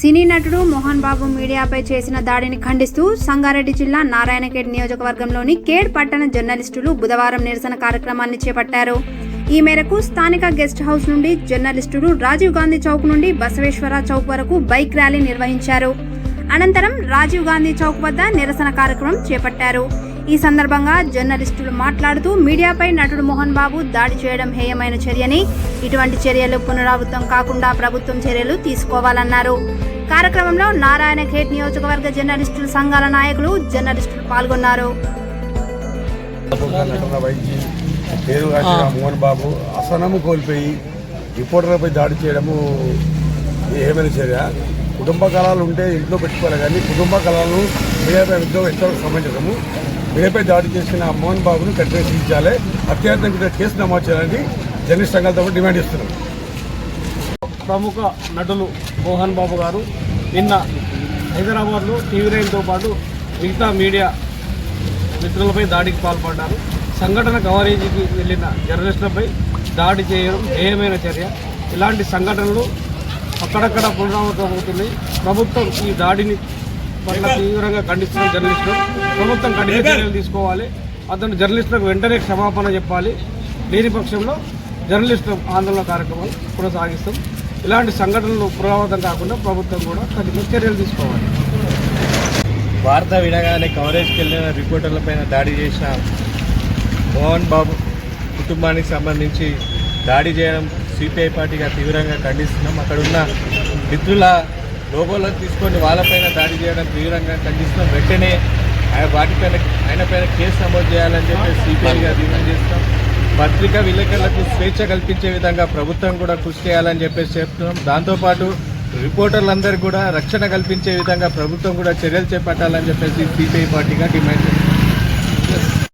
సినీ నటుడు మోహన్ బాబు మీడియాపై చేసిన దాడిని ఖండిస్తూ సంగారెడ్డి జిల్లా నారాయణఖేడ్ నియోజకవర్గంలోని కేడ్ పట్టణ జర్నలిస్టులు బుధవారం నిరసన కార్యక్రమాన్ని చేపట్టారు. ఈ మేరకు స్థానిక గెస్ట్ హౌస్ నుండి జర్నలిస్టులు రాజీవ్ గాంధీ చౌక్ నుండి బసవేశ్వర చౌక్ వరకు బైక్ ర్యాలీ నిర్వహించారు. అనంతరం రాజీవ్ గాంధీ చౌక్ వద్ద నిరసన కార్యక్రమం చేపట్టారు. ఈ సందర్భంగా జర్నలిస్టులు మాట్లాడుతూ మీడియాపై నటుడు మోహన్ బాబు దాడి చేయడం హేయమైన చర్యని ఇటువంటి చర్యలు పునరావృతం కాకుండా ప్రభుత్వం చర్యలు తీసుకోవాలన్నారు. కార్యక్రమంలో నారాయణ ఖేట్ నియోజకవర్గ జర్నలిస్టుల సంఘాల నాయకులు జర్నలిస్టులు పాల్గొన్నారు. మోహన్ బాబు అసనము కోల్పోయి రిపోర్టర్లపై దాడి చేయడము ఏమైనా చర్య. కుటుంబ కళాలు ఉంటే ఇంట్లో పెట్టుకోవాలి కానీ కుటుంబ కళలను మీడియాపై ఉద్యోగం ఎంతవరకు సమంజసము మీడియాపై దాడి చేసిన మోహన్ బాబును కఠిన శిక్షించాలి. అత్యార్థం కేసు నమోదు చేయాలని జర్నలిస్ట్ సంఘాలతో డిమాండ్ ఇస్తున్నాం ప్రముఖ నటులు మోహన్ బాబు గారు నిన్న హైదరాబాద్లో టీవీ నైన్తో పాటు మిగతా మీడియా మిత్రులపై దాడికి పాల్పడ్డారు. సంఘటన కవరేజీకి వెళ్ళిన జర్నలిస్టులపై దాడి చేయడం హేయమైన చర్య. ఇలాంటి సంఘటనలు అక్కడక్కడ పునరావృతమవుతున్నాయి. ప్రభుత్వం ఈ దాడిని పట్ల తీవ్రంగా ఖండిస్తున్న జర్నలిస్టులు ప్రభుత్వం కఠిన చర్యలు తీసుకోవాలి. అతను జర్నలిస్టులకు వెంటనే క్షమాపణ చెప్పాలి. లేని పక్షంలో జర్నలిస్టుల ఆందోళన కార్యక్రమాలు కొనసాగిస్తాం. ఇలాంటి సంఘటనలు పునరావృతం కాకుండా ప్రభుత్వం కూడా కఠిన చర్యలు తీసుకోవాలి. వార్త వినగానే కవరేజ్కి వెళ్ళిన రిపోర్టర్లపైన దాడి చేసిన మోహన్ బాబు కుటుంబానికి సంబంధించి దాడి చేయడం సిపిఐ పార్టీగా తీవ్రంగా ఖండిస్తున్నాం. అక్కడ ఉన్న మిత్రుల లోగోలను తీసుకొని వాళ్ళపైన దాడి చేయడం తీవ్రంగా ఖండిస్తాం వెంటనే ఆయన వాటిపైన ఆయన పైన కేసు నమోదు చేయాలని చెప్పి సిపిఐగా డిమాండ్ చేస్తాం పత్రికా విలేకరులకు స్వేచ్ఛ కల్పించే విధంగా ప్రభుత్వం కూడా కృషి చేయాలని చెప్పేసి చెప్తున్నాం. దాంతోపాటు రిపోర్టర్లందరికీ కూడా రక్షణ కల్పించే విధంగా ప్రభుత్వం కూడా చర్యలు చేపట్టాలని చెప్పేసి సిపిఐ పార్టీగా డిమాండ్ చేస్తాం